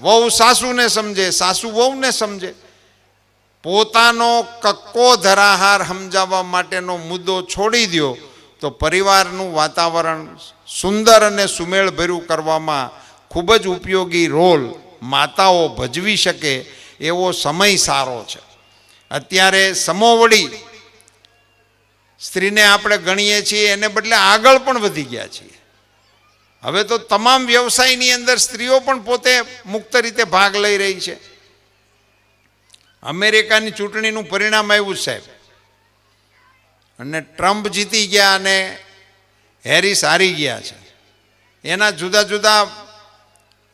વહુ સાસુને સમજે, સાસુ વહુને સમજે. પોતાનો કક્કો ધરાહાર સમજાવવા માટેનો મુદ્દો છોડી દ્યો, તો પરિવારનું વાતાવરણ સુંદર અને સુમેળભર્યું કરવામાં ખૂબ જ ઉપયોગી રોલ માતાઓ ભજવી શકે એવો સમય સારો છે. અત્યારે સમોવડી સ્ત્રીને આપણે ગણીએ છીએ, એને બદલે આગળ પણ વધી ગયા છીએ. હવે તો તમામ વ્યવસાયની અંદર સ્ત્રીઓ પણ પોતે મુક્ત રીતે ભાગ લઈ રહી છે. અમેરિકાની ચૂંટણીનું પરિણામ આવ્યું સાહેબ. અને ટ્રમ્પ જીતી ગયા અને હેરિસ હારી ગયા છે. એના જુદા જુદા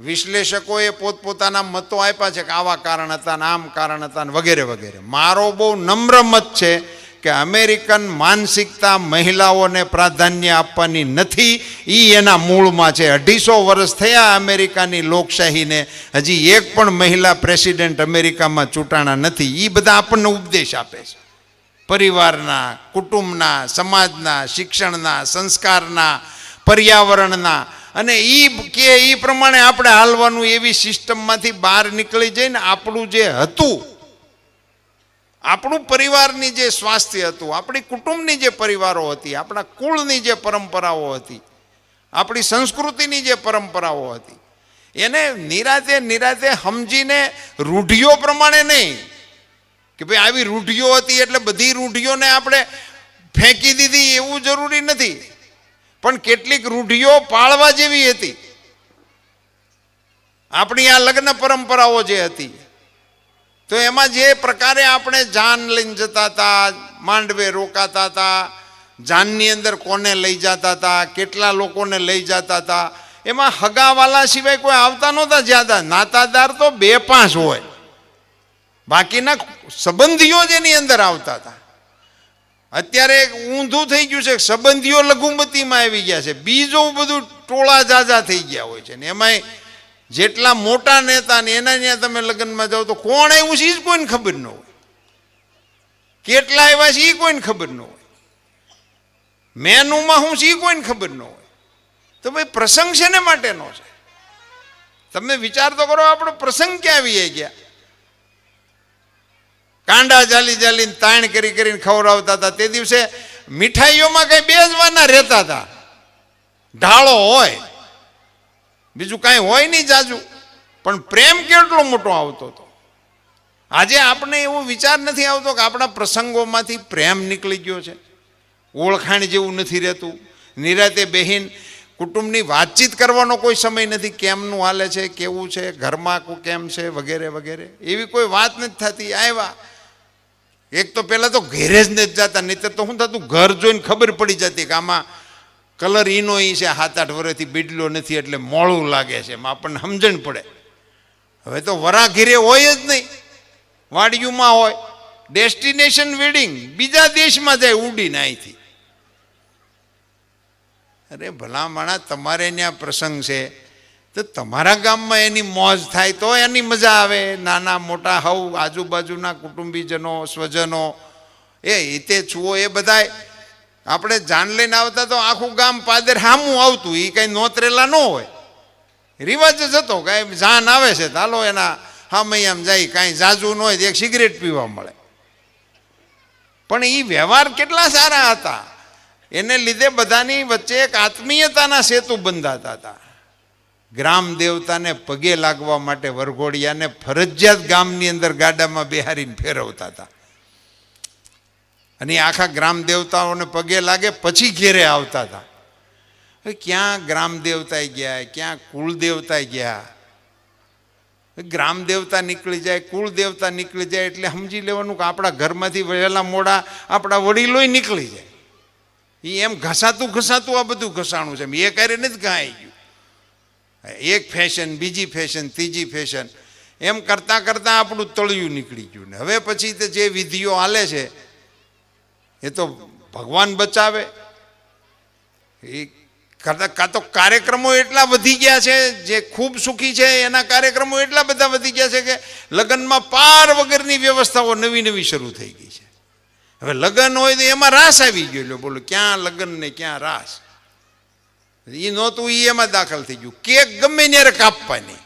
વિશ્લેષકોએ પોતપોતાના મતો આપ્યા છે કે આવા કારણ હતા ને આમ કારણ હતા ને વગેરે વગેરે. મારો બહુ નમ્ર મત છે કે અમેરિકન માનસિકતા મહિલાઓને પ્રાધાન્ય આપવાની નથી એ એના મૂળમાં છે. અઢીસો વર્ષ થયા અમેરિકાની લોકશાહીને. હજી એક પણ મહિલા પ્રેસિડેન્ટ અમેરિકામાં ચૂંટાણા નથી. એ બધા આપણને ઉપદેશ આપે છે. પરિવારના, કુટુંબના, સમાજના, શિક્ષણના, સંસ્કારના, પર્યાવરણના. અને એ કે એ પ્રમાણે આપણે હાલવાનું એવી સિસ્ટમમાંથી બહાર નીકળી જઈને આપણું જે હતું આપણું પરિવારની જે સ્વાસ્થ્ય હતું, આપણી કુટુંબની જે પરિવારો હતી, આપણા કુળની જે પરંપરાઓ હતી, આપણી સંસ્કૃતિની જે પરંપરાઓ હતી, એને નિરાતે નિરાતે સમજીને રૂઢિઓ પ્રમાણે નહીં કે ભાઈ આવી રૂઢિઓ હતી એટલે બધી રૂઢિઓને આપણે ફેંકી દીધી એવું જરૂરી નથી. પણ કેટલીક રૂઢિઓ પાળવા જેવી હતી. આપણી આ લગ્ન પરંપરાઓ જે હતી તો એમાં જે પ્રકારે આપણે જાન લઈને જતા હતા, માંડવે રોકાતા હતા, જાનની અંદર કોને લઈ જતા હતા, કેટલા લોકોને લઈ જતા હતા, એમાં હગાવાલા સિવાય કોઈ આવતા નહોતા જ્યાદા. નાતાદાર તો બે પાંચ હોય. બાકીના સંબંધીઓ જ એની અંદર આવતા હતા. અત્યારે ઊંધું થઈ ગયું છે સંબંધીઓ લઘુમતીમાં આવી ગયા છે. બીજું બધું ટોળા જાજા થઈ ગયા હોય છે. ને એમાંય જેટલા મોટા નેતા ને એના ત્યાં તમે લગ્નમાં જાઓ તો કોણ આવ્યું છે એ જ કોઈને ખબર ન હોય. કેટલા આવ્યા છે એ કોઈને ખબર ન હોય. મેનુમાં હું છે એ કોઈને ખબર ન હોય. તો ભાઈ પ્રસંગ છે ને માટેનો છે? તમે વિચાર તો કરો આપણો પ્રસંગ ક્યાં આવી ગયા? કાંડા ચાલી ચાલીને તાણ કરી કરીને ખવડાવતા હતા. તે દિવસે મીઠાઈઓમાં કઈ બેસવાના રહેતા હતા. ઢાળો હોય. બીજું કાંઈ હોય નહીં જાજુ. પણ પ્રેમ કેટલો મોટો આવતો હતો. આજે આપણે એવો વિચાર નથી આવતો કે આપણા પ્રસંગોમાંથી પ્રેમ નીકળી ગયો છે. ઓળખાણ જેવું નથી રહેતું. નિરાતે બહેન કુટુંબની વાતચીત કરવાનો કોઈ સમય નથી કેમનું હાલે છે, કેવું છે, ઘરમાં કેમ છે, વગેરે વગેરે. એવી કોઈ વાત નથી થતી. આવ્યા એક તો પહેલાં તો ઘેરે જ નથી જતા, નહીતર તો શું થતું ઘર જોઈને ખબર પડી જતી કે આમાં કલર ઈનો ઈ છે સાત આઠ વર્ષથી બીડલો નથી, એટલે મોળું લાગે છે. એમાં આપણને સમજણ પડે. હવે તો વરા ઘેરે હોય જ નહીં. વાડિયુંમાં હોય. ડેસ્ટિનેશન વેડિંગ બીજા દેશમાં જાય, ઉડીને અહીંથી. અરે ભલા માણા તમારે ત્યાં પ્રસંગ છે. તો તમારા ગામમાં એની મોજ થાય, તો એની મજા આવે. નાના, મોટા, હવ, આજુબાજુના કુટુંબીજનો, સ્વજનો, એ હિતે, છુઓ, એ બધાય. આપણે જાન લઈને આવતા તો આખું ગામ પાદર હામું આવતું એ કંઈ નોતરેલા ન હોય. રિવાજ જ હતો કાંઈ જાન આવે છે તાલો એના હામે આમ જાય, કાંઈ જાજુ ન હોય એક સિગરેટ પીવા મળે. પણ એ વ્યવહાર કેટલા સારા હતા. એને લીધે બધાની વચ્ચે એક આત્મીયતાના સેતુ બંધાતા હતા. ગ્રામ દેવતાને પગે લાગવા માટે વરઘોડિયાને ફરજિયાત ગામની અંદર ગાડામાં બેહારીને ફેરવતા હતા. અને આખા ગ્રામ દેવતાઓને પગે લાગે, પછી ઘેરે આવતા હતા. ક્યાં ગ્રામ દેવતાએ ગયા, ક્યાં કુળ દેવતાએ ગયા? ગ્રામ દેવતા નીકળી જાય, કુળ દેવતા નીકળી જાય એટલે સમજી લેવાનું કે આપણા ઘરમાંથી વહેલા મોડા આપણા વડીલોય નીકળી જાય. એ એમ ઘસાતું ઘસાતું આ બધું ઘસાણું છે. એ કાર્ય નથી ઘાઈ ગયું. એક ફેશન બીજી ફેશન ત્રીજી ફેશન એમ કરતાં કરતાં આપણું તળિયું નીકળી ગયું ને. હવે પછી તે જે વિધિઓ હાલે છે એ તો ભગવાન બચાવે. એ કરતા કાં તો કાર્યક્રમો એટલા વધી ગયા છે, જે ખૂબ સુખી છે, એના કાર્યક્રમો એટલા બધા વધી ગયા છે કે લગ્નમાં પાર વગરની વ્યવસ્થાઓ નવી નવી શરૂ થઈ ગઈ છે. હવે લગ્ન હોય તો એમાં રાસ આવી ગયો. બોલો, ક્યાં લગ્ન ને ક્યાં રાસ? એ નહોતું એ એમાં દાખલ થઈ ગયું. કેક ગમે ત્યારે કાપવાની.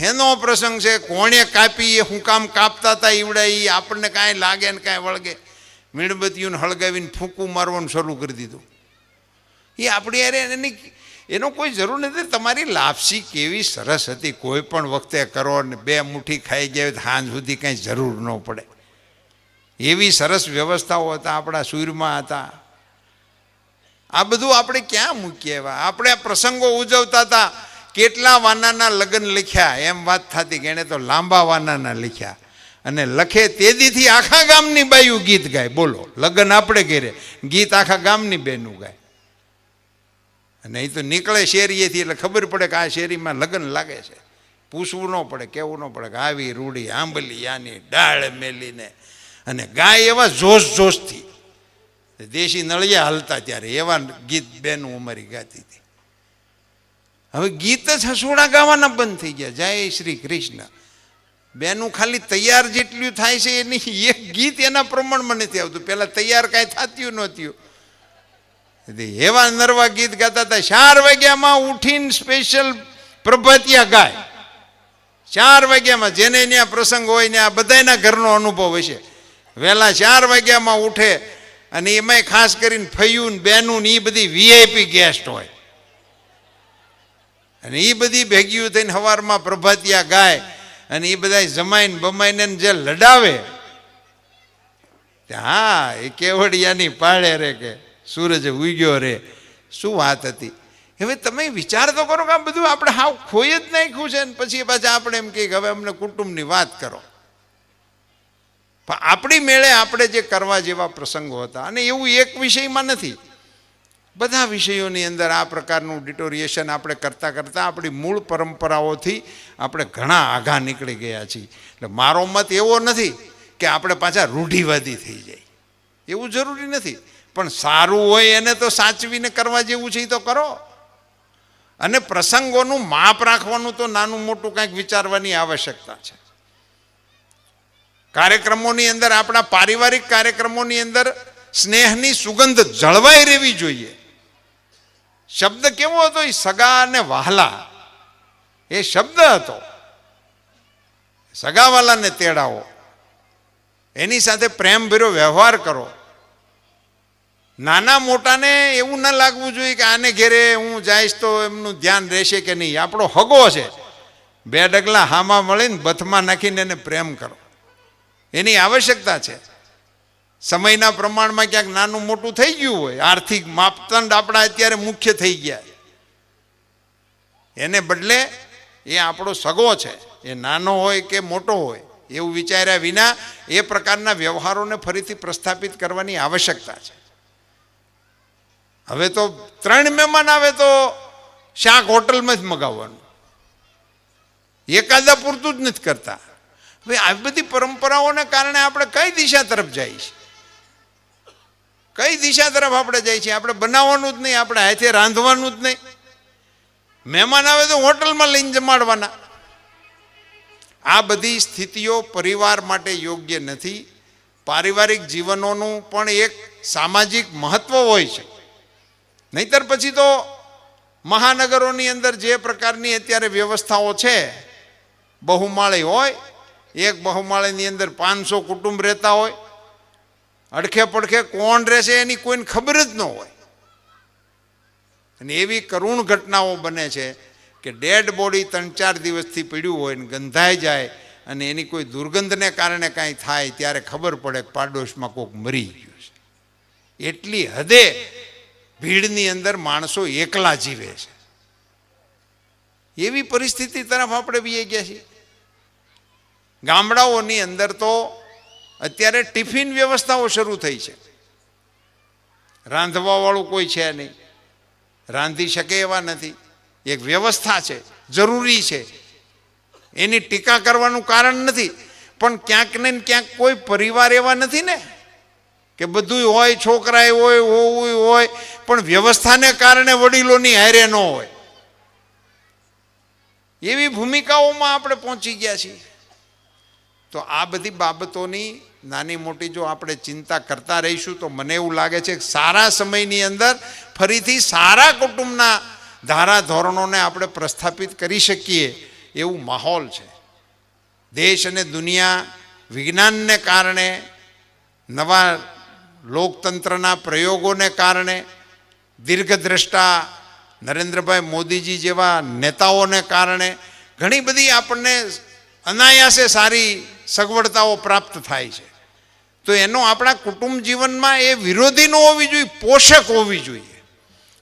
હેનો પ્રસંગ છે, કોણે કાપી એ હું કામ કાપતા હતા ઈવડા એ આપણને કાંઈ લાગે ને કાંઈ વળગે. મીણબત્તીઓને હળગાવીને ફૂંકું મારવાનું શરૂ કરી દીધું. એ આપણી અરે એની એનો કોઈ જરૂર નથી, તમારી લાપસી કેવી સરસ હતી. કોઈ પણ વખતે કરો ને બે મુઠ્ઠી ખાઈ હોય તો સાંજ સુધી કાંઈ જરૂર ન પડે. એવી સરસ વ્યવસ્થાઓ હતા, આપણા સૂરમાં હતા. આ બધું આપણે ક્યાં મૂકીએ એવા? આપણે પ્રસંગો ઉજવતા હતા કેટલા વાનાના લગ્ન લખ્યા? એમ વાત થતી કે એણે તો લાંબા વાનાના લખ્યા. અને લખે તેદીથી આખા ગામની બાયું ગીત ગાય. બોલો, લગ્ન આપણે ઘેરે ગીત આખા ગામની બેનું ગાય. અને એ તો નીકળે શેરીએથી એટલે ખબર પડે કે આ શેરીમાં લગ્ન લાગે છે. પૂછવું ન પડે કેવું ન પડે કે આવી રૂડી, આંબલી, આની ડાળ મેલીને. અને ગાય એવા જોશ જોશથી. દેશી નળિયા હાલતા ત્યારે એવા ગીત બેનું અમારી ગાતી હતી. હવે ગીત જ હસોડા ગાવાના બંધ થઈ ગયા. જય શ્રી કૃષ્ણ. બેનું ખાલી તૈયાર જેટલું થાય છે એની એક ગીત એના પ્રમાણમાં નથી આવતું. પહેલાં તૈયાર કાંઈ થતું નહોતું. એવા નરવા ગીત ગાતા હતા. ચાર વાગ્યામાં ઉઠીને સ્પેશિયલ પ્રભાતિયા ગાય. ચાર વાગ્યામાં જેને ત્યાં પ્રસંગ હોય ને આ બધાના ઘરનો અનુભવ હશે. વહેલા ચાર વાગ્યામાં ઉઠે અને એમાંય ખાસ કરીને ફયું બેનું ને એ બધી વીઆઈપી ગેસ્ટ હોય. અને એ બધી ભેગ્યું થઈને સવારમાં પ્રભાતિયા ગાય અને એ બધા જમાઈને બમાઈને જે લડાવે હા, એ કેવડિયાની પાળે રે કે સૂરજ ઉગ્યો રે. શું વાત હતી? હવે તમે વિચાર તો કરો કે આ બધું આપણે હાવ ખોઈ જ નાખ્યું છે ને પછી પાછા આપણે એમ કહીએ કે હવે અમને કુટુંબની વાત કરો. પણ આપણી મેળે આપણે જે કરવા જેવા પ્રસંગો હતા, અને એવું એક વિષયમાં નથી. બધા વિષયોની અંદર આ પ્રકારનું ડિટોરિએશન આપણે કરતાં કરતાં આપણી મૂળ પરંપરાઓથી આપણે ઘણા આઘા નીકળી ગયા છીએ. એટલે મારો મત એવો નથી કે આપણે પાછા રૂઢિવાદી થઈ જાય. એવું જરૂરી નથી. પણ સારું હોય એને તો સાચવીને કરવા જેવું છે એ તો કરો. અને પ્રસંગોનું માપ રાખવાનું તો નાનું મોટું કંઈક વિચારવાની આવશ્યકતા છે. કાર્યક્રમોની અંદર આપણા પારિવારિક કાર્યક્રમોની અંદર સ્નેહની સુગંધ જળવાઈ રહેવી જોઈએ. શબ્દ કેવો હતો? એ સગા અને વહાલા. એ શબ્દ હતો. સગાવાલાને તેડાવો. એની સાથે પ્રેમભર્યો વ્યવહાર કરો. નાના મોટાને એવું ન લાગવું જોઈએ કે આને ઘેરે હું જઈશ તો એમનું ધ્યાન રહેશે કે નહીં. આપણો હગો છે. બે ડગલા હામાં મળીને બથમાં નાખીને એને પ્રેમ કરો. એની આવશ્યકતા છે. સમયના પ્રમાણમાં ક્યાંક નાનું મોટું થઈ ગયું હોય, આર્થિક માપદંડ આપણા અત્યારે મુખ્ય થઈ ગયા. એને બદલે એ આપણો સગો છે, એ નાનો હોય કે મોટો હોય, એવું વિચાર્યા વિના એ પ્રકારના વ્યવહારોને ફરીથી પ્રસ્થાપિત કરવાની આવશ્યકતા છે. હવે તો ત્રણ મહેમાન આવે તો શાક હોટલમાં જ મગાવવાનું. એકાદા પૂરતું જ નથી કરતા. હવે આવી બધી પરંપરાઓને કારણે આપણે કઈ દિશા તરફ જઈએ છીએ? કઈ દિશા તરફ આપણે જઈએ છીએ આપણે બનાવવાનું જ નહીં, આપણે હાથે રાંધવાનું જ નહીં. મહેમાન આવે તો હોટલમાં લઈને જમાડવાના. આ બધી સ્થિતિઓ પરિવાર માટે યોગ્ય નથી. પારિવારિક જીવનોનું પણ એક સામાજિક મહત્વ હોય છે. નહીતર પછી તો મહાનગરોની અંદર જે પ્રકારની અત્યારે વ્યવસ્થાઓ છે, બહુમાળી હોય, એક બહુમાળીની અંદર પાંચસો કુટુંબ રહેતા હોય અડખે પડખે કોણ રહેશે એની કોઈને ખબર જ ન હોય. અને એવી કરુણ ઘટનાઓ બને છે કે ડેડ બોડી ત્રણ ચાર દિવસથી પીડ્યું હોય ને ગંધાઈ જાય અને એની કોઈ દુર્ગંધને કારણે કાંઈ થાય ત્યારે ખબર પડે કે પાડોશમાં કોઈક મરી ગયું છે. એટલી હદે ભીડની અંદર માણસો એકલા જીવે છે. એવી પરિસ્થિતિ તરફ આપણે બી ગયા છીએ. ગામડાઓની અંદર તો અત્યારે ટિફિન વ્યવસ્થાઓ શરૂ થઈ છે. રાંધવાવાળું કોઈ છે નહીં. રાંધી શકે એવા નથી. એક વ્યવસ્થા છે, જરૂરી છે. એની ટીકા કરવાનું કારણ નથી. પણ ક્યાંક ને ક્યાંક કોઈ પરિવાર એવા નથી ને, કે બધું હોય છોકરાએ હોય હોવું હોય, પણ વ્યવસ્થાને કારણે વડીલોની હારે ન હોય. એવી ભૂમિકાઓમાં આપણે પહોંચી ગયા છીએ. તો આ બધી બાબતોની નાની મોટી જો આપણે ચિંતા કરતા રહીશું, તો મને એવું લાગે છે કે સારા સમયની અંદર ફરીથી સારા કુટુંબના ધારા ધોરણોને આપણે પ્રસ્થાપિત કરી શકીએ એવું માહોલ છે. દેશ અને દુનિયા વિજ્ઞાનને કારણે, નવા લોકતંત્રના પ્રયોગોને કારણે, દીર્ઘદ્રષ્ટા નરેન્દ્રભાઈ મોદીજી જેવા નેતાઓને કારણે ઘણી બધી આપણને અનાયાસે સારી સગવડતાઓ પ્રાપ્ત થાય છે. તો એનો આપણા કુટુંબ જીવનમાં એ વિરોધી ન હોવી જોઈએ, પોષક હોવી જોઈએ.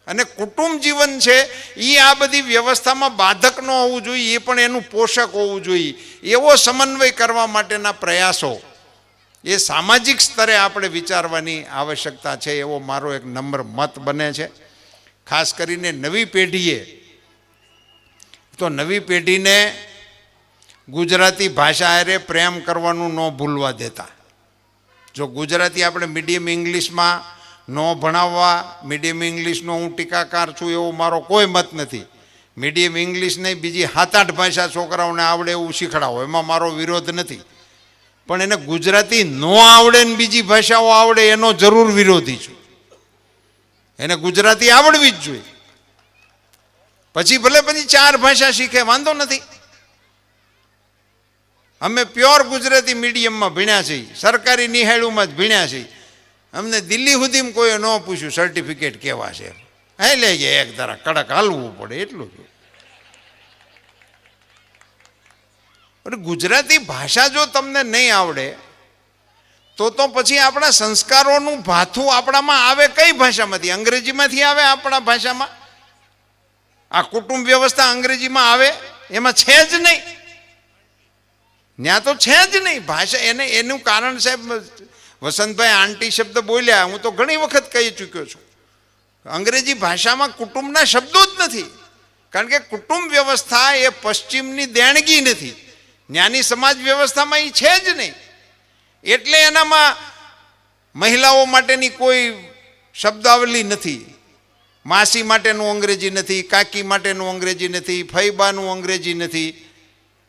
અને કુટુંબ જીવન છે એ આ બધી વ્યવસ્થામાં બાધક ન હોવું જોઈએ એ પણ એનું પોષક હોવું જોઈએ. એવો સમન્વય કરવા માટેના પ્રયાસો એ સામાજિક સ્તરે આપણે વિચારવાની આવશ્યકતા છે, એવો મારો એક નમ્ર મત બને છે. ખાસ કરીને નવી પેઢીએ. તો નવી પેઢીને ગુજરાતી ભાષા અરે પ્રેમ કરવાનું ન ભૂલવા દેતા. જો ગુજરાતી આપણે મીડિયમ ઇંગ્લિશમાં ન ભણાવવા, મીડિયમ ઇંગ્લિશનો હું ટીકાકાર છું એવો મારો કોઈ મત નથી. મીડિયમ ઇંગ્લિશ નહીં, બીજી સાત આઠ ભાષા છોકરાઓને આવડે એવું શીખડાવો, એમાં મારો વિરોધ નથી. પણ એને ગુજરાતી ન આવડે ને બીજી ભાષાઓ આવડે, એનો જરૂર વિરોધી છું. એને ગુજરાતી આવડવી જ જોઈએ. પછી ભલે પછી ચાર ભાષા શીખે, વાંધો નથી. અમે પ્યોર ગુજરાતી મીડિયમમાં ભણ્યા છીએ. સરકારી નિહાળુમાં જ ભણ્યા છીએ. અમને દિલ્હી સુધીમાં કોઈએ ન પૂછ્યું સર્ટિફિકેટ કેવા છે? હે લે જાય એક તારા કડક હાલવું પડે. એટલું જ. ગુજરાતી ભાષા જો તમને નહીં આવડે, તો તો પછી આપણા સંસ્કારોનું ભાથું આપણામાં આવે કઈ ભાષામાંથી? અંગ્રેજીમાંથી આવે આપણા ભાષામાં? આ કુટુંબ વ્યવસ્થા અંગ્રેજીમાં આવે? એમાં છે જ નહીં. ત્યાં તો છે જ નહીં. ભાષા એને, એનું કારણ સાહેબ, વસંતભાઈ આંટી શબ્દ બોલ્યા. હું તો ઘણી વખત કહી ચૂક્યો છું. અંગ્રેજી ભાષામાં કુટુંબના શબ્દો જ નથી. કારણ કે કુટુંબ વ્યવસ્થા એ પશ્ચિમની દેણગી નથી. જ્ઞાની સમાજ વ્યવસ્થામાં એ છે જ નહીં. એટલે એનામાં મહિલાઓ માટેની કોઈ શબ્દાવલી નથી. માસી માટેનું અંગ્રેજી નથી, કાકી માટેનું અંગ્રેજી નથી ફૈબાનું અંગ્રેજી નથી.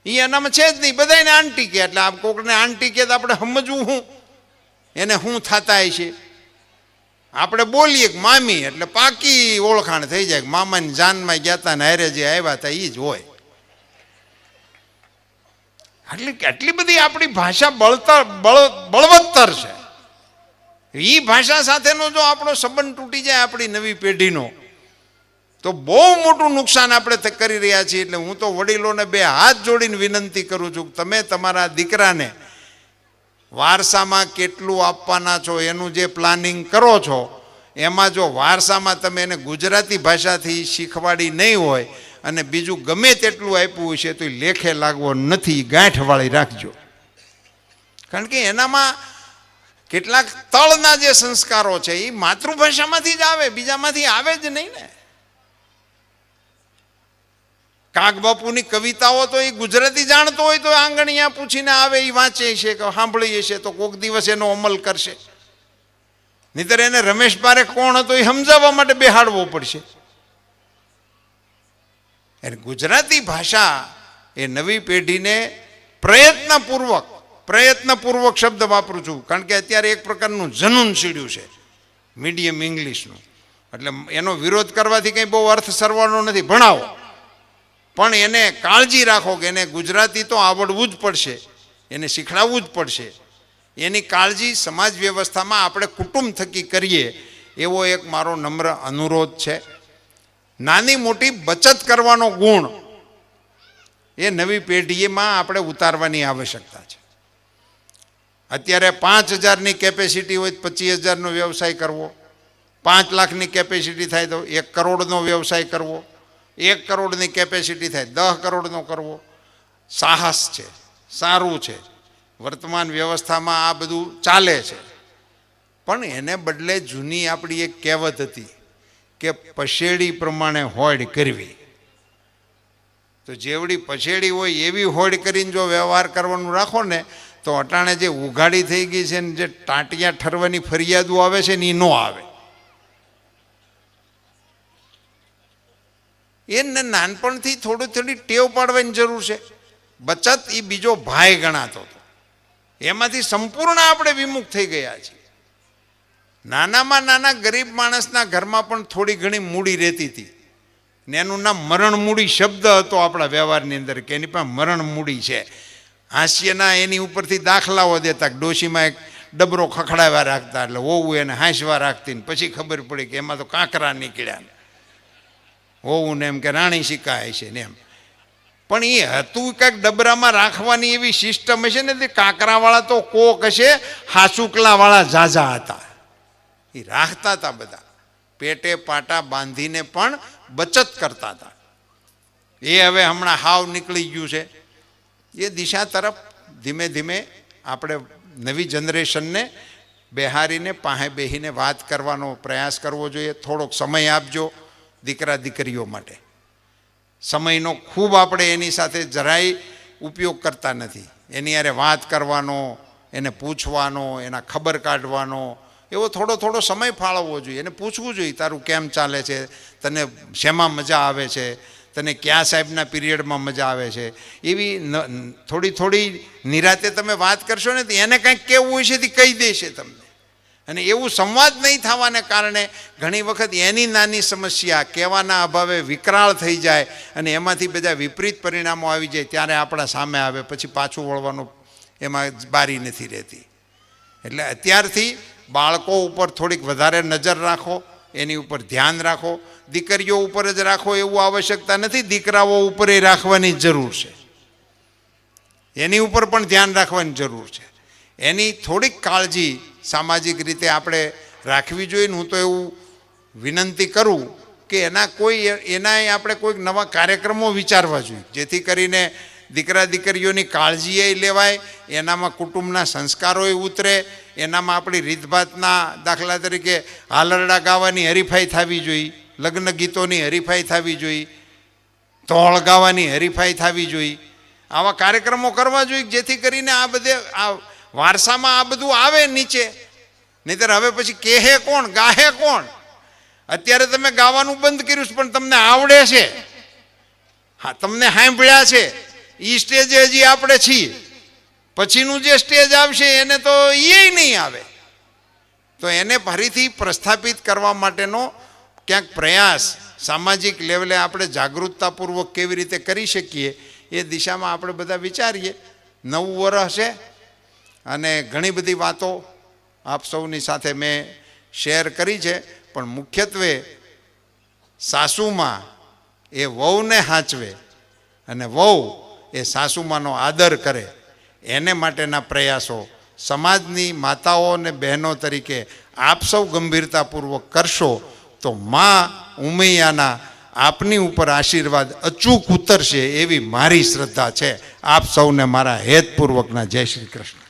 એ એનામાં છે જ નહીં બધાને આંટી કે એટલે આ કોકને આંટી કે આપણે સમજવું હું. એને શું થતા છે. આપણે બોલીએ કે મામી, એટલે પાકી ઓળખાણ થઈ જાય મામાને જાનમાં ગયા હતા ને હારે જે આવ્યા હતા એ જ હોય. આટલી કેટલી બધી આપણી ભાષા બળતર, બળ, બળવત્તર છે. એ ભાષા સાથેનો જો આપણો સંબંધ તૂટી જાય આપણી નવી પેઢીનો તો બહુ મોટું નુકસાન આપણે કરી રહ્યા છીએ એટલે હું તો વડીલોને બે હાથ જોડીને વિનંતી કરું છું તમે તમારા દીકરાને વારસામાં કેટલું આપવાના છો, એનું જે પ્લાનિંગ કરો છો, એમાં જો વારસામાં તમે એને ગુજરાતી ભાષાથી શીખવાડી નહીં હોય અને બીજું ગમે તેટલું આપ્યું હશે તો લેખે લાગવો નથી ગાંઠવાળી રાખજો. કારણ કે એનામાં કેટલાક તળના જે સંસ્કારો છે, એ માતૃભાષામાંથી જ આવે, બીજામાંથી આવે જ નહીં ને. કાગ બાપુની કવિતાઓ તો એ ગુજરાતી જાણતો હોય તો આંગણિયા પૂછીને આવે એ વાંચે છે કે સાંભળીએ છે તો કોઈક દિવસ એનો અમલ કરશે. નહીતર એને રમેશ પારેખ કોણ હતો એ સમજાવવા માટે બેહાડવો પડશે. એટલે ગુજરાતી ભાષા એ નવી પેઢીને પ્રયત્નપૂર્વક પ્રયત્નપૂર્વક શબ્દ વાપરું છું. કારણ કે અત્યારે એક પ્રકારનું જનૂન સીડ્યું છે, મીડિયમ ઇંગ્લિશનું. એટલે એનો વિરોધ કરવાથી કંઈ બહુ અર્થ સરવાનો નથી. ભણાવો. પણ એને કાળજી રાખો કે એને ગુજરાતી તો આવડવું જ પડશે. એને શીખડાવવું જ પડશે. એની કાળજી સમાજ વ્યવસ્થામાં આપણે કુટુંબ થકી કરીએ, એવો એક મારો નમ્ર અનુરોધ છે. નાની મોટી બચત કરવાનો ગુણ એ નવી પેઢીમાં આપણે ઉતારવાની આવશ્યકતા છે. અત્યારે પાંચ હજારની કેપેસિટી હોય પચીસ હજારનો વ્યવસાય કરવો. પાંચ લાખની કેપેસિટી થાય તો એક કરોડનો વ્યવસાય કરવો. એક કરોડની કેપેસિટી થાય દસ કરોડનો કરવો. સાહસ છે, સારું છે. વર્તમાન વ્યવસ્થામાં આ બધું ચાલે છે. પણ એને બદલે જૂની આપણી એક કહેવત હતી કે પછેડી પ્રમાણે હોડ કરવી. તો જેવડી પછેડી હોય એવી હોડ કરીને જો વ્યવહાર કરવાનું રાખો ને, તો અટાણે જે ઉઘાડી થઈ ગઈ છે ને, જે ટાંટિયા ઠરવાની ફરિયાદો આવે છે ને એ ન આવે. એને નાનપણથી થોડી થોડી ટેવ પાડવાની જરૂર છે. બચત એ બીજો ભાઈ ગણાતો હતો. એમાંથી સંપૂર્ણ આપણે વિમુખ થઈ ગયા છીએ. નાનામાં નાના ગરીબ માણસના ઘરમાં પણ થોડી ઘણી મૂડી રહેતી હતી. ને એનું નામ મરણ મૂડી શબ્દ હતો આપણા વ્યવહારની અંદર, કે એની પાસે મરણમૂડી છે. હાસ્યના એની ઉપરથી દાખલાઓ દેતા ડોશીમાં એક ડબરો ખખડાવ્યા રાખતા, એટલે હોવું એને હાંસવા રાખતી ને પછી ખબર પડી કે એમાં તો કાંકરા નીકળ્યા ને. હોવું ને એમ કે રાણી શિકાય છે ને એમ. પણ એ હતું કંઈક ડબરામાં રાખવાની એવી સિસ્ટમ હશે ને તે કાંકરાવાળા તો કોક હશે, હાસુકલાવાળા ઝાઝા હતા. એ રાખતા હતા બધા. પેટે પાટા બાંધીને પણ બચત કરતા હતા. એ હવે હમણાં હાવ નીકળી ગયું છે. એ દિશા તરફ ધીમે ધીમે આપણે નવી જનરેશનને બેહારીને, પાસે બેહીને વાત કરવાનો પ્રયાસ કરવો જોઈએ. થોડોક સમય આપજો. દીકરા દીકરીઓ માટે. સમયનો ખૂબ આપણે એની સાથે જરાય ઉપયોગ કરતા નથી. એની યારે વાત કરવાનો, એને પૂછવાનો, એના ખબર કાઢવાનો, એવો થોડો થોડો સમય ફાળવવો જોઈએ. એને પૂછવું જોઈએ, તારું કેમ ચાલે છે? તને શેમાં મજા આવે છે? તને કયા સાહેબના પીરિયડમાં મજા આવે છે? એવી થોડી થોડી નિરાતે તમે વાત કરશો ને તો એને કંઈક કેવું હોય છે તે કહી દેશે તમને. અને એવું સંવાદ નહીં થવાને કારણે ઘણી વખત એની નાની સમસ્યા, કહેવાના અભાવે વિકરાળ થઈ જાય અને એમાંથી બધા વિપરીત પરિણામો આવી જાય ત્યારે આપણા સામે આવે, પછી પાછું વળવાનું એમાં બારી નથી રહેતી. એટલે અત્યારથી બાળકો ઉપર થોડીક વધારે નજર રાખો, એની ઉપર ધ્યાન રાખો, દીકરીઓ ઉપર જ રાખો એવું આવશ્યકતા નથી, દીકરાઓ ઉપર એ રાખવાની જરૂર છે. એની ઉપર પણ ધ્યાન રાખવાની જરૂર છે. એની થોડીક કાળજી સામાજિક રીતે આપણે રાખવી જોઈએ ને હું તો એવું વિનંતી કરું કે એના કોઈ એનાય આપણે કોઈક નવા કાર્યક્રમો વિચારવા જોઈએ. જેથી કરીને દીકરા દીકરીઓની કાળજી એ લેવાય, એનામાં કુટુંબના સંસ્કારોય ઉતરે, એનામાં આપણી રીતભાતના દાખલા તરીકે હાલરડા ગાવાની હરીફાઈ થવી જોઈએ, લગ્ન ગીતોની હરીફાઈ થવી જોઈએ, ધોળ ગાવાની હરીફાઈ થવી જોઈએ. આવા કાર્યક્રમો કરવા જોઈએ જેથી કરીને આ બધે આ વારસામાં આ બધું આવે નીચે. નહીતર હવે પછી કેહે કોણ, ગાહે કોણ? અત્યારે તમે ગાવાનું બંધ કર્યું છે, પણ તમને આવડે છે. હા, તમને સાંભળ્યા છે. એ સ્ટેજે હજી આપણે છીએ. પછીનું જે સ્ટેજ આવશે, એને તો એ નહીં આવે. તો એને ફરીથી પ્રસ્થાપિત કરવા માટેનો ક્યાંક પ્રયાસ સામાજિક લેવલે આપણે જાગૃતતાપૂર્વક કેવી રીતે કરી શકીએ, એ દિશામાં આપણે બધા વિચારીએ. નવું વર્ષ છે અને ઘણી બધી વાતો આપ સૌની સાથે મેં શેર કરી છે, પણ મુખ્યત્વે સાસુમાં એ વહુને હાંચવે અને વહુ એ સાસુમાનો આદર કરે. એને માટેના પ્રયાસો સમાજની માતાઓ અને બહેનો તરીકે આપ સૌ ગંભીરતાપૂર્વક કરશો તો મા ઉમૈયાના આપની ઉપર આશીર્વાદ અચૂક ઉતરશે એવી મારી શ્રદ્ધા છે. આપ સૌને મારા હેતપૂર્વકના જય શ્રી કૃષ્ણ.